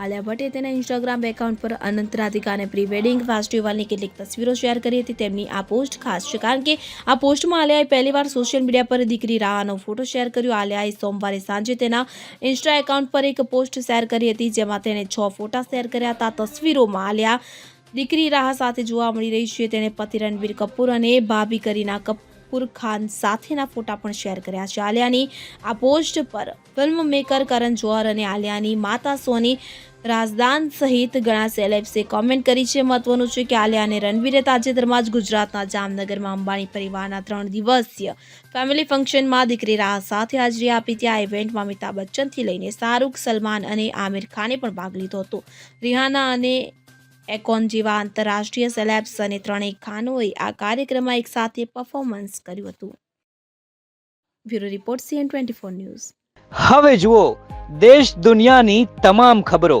આલિયા ભટ્ટે તેના Instagram account પર અનંત રાધિકા અને પ્રી વેડિંગ ફેસ્ટિવલની કેટલીક તસવીરો શેર કરી હતી. તેમની આ પોસ્ટ ખાસ છે, કારણ કે આ પોસ્ટમાં આલિયાએ પહેલીવાર સોશિયલ મીડિયા પર દીકરી રાહનો ફોટો શેર કર્યો. આલિયાએ સોમવારે સાંજે તેના ઇન્સ્ટા એકાઉન્ટ પર એક પોસ્ટ શેર કરી હતી, જેમાં તેણે છ ફોટા શેર કર્યા હતા. તસવીરોમાં આલિયા દીકરી રાહ સાથે જોવા મળી રહી છે. તેણે પતિ રણબીર કપૂર અને ભાભી કરીના કપૂર ખાન સાથેના ફોટા પણ શેર કર્યા છે. આલિયાની આ પોસ્ટ પર ફિલ્મ મેકર કરણ જોહર અને આલિયાની માતા સોની રાજદાન સહિત ઘણા સેલેબ્સે કોમેન્ટ કરી છે. મહત્વનું છે કે આલિયા અને રણવીરે તાજેતરમાં જ ગુજરાતના જામનગરમાં અંબાણી પરિવારના ત્રણ દિવસીય ફેમિલી ફંક્શનમાં દીકરી રાહ સાથે હાજરી આપી. ત્યાં ઇવેન્ટમાં અમિતાભ બચ્ચનથી લઈને શાહરૂખ, સલમાન અને આમિર ખાને પણ ભાગ લીધો હતો. રિહાના અને એકોન જેવા આંતરરાષ્ટ્રીય સેલેબ્સ અને ત્રણેય ખાનોએ આ કાર્યક્રમમાં એક સાથે પરફોર્મન્સ કર્યું હતું. Bureau report CN twenty four news. હવે જુઓ, દેશ દુનિયાની તમામ ખબરો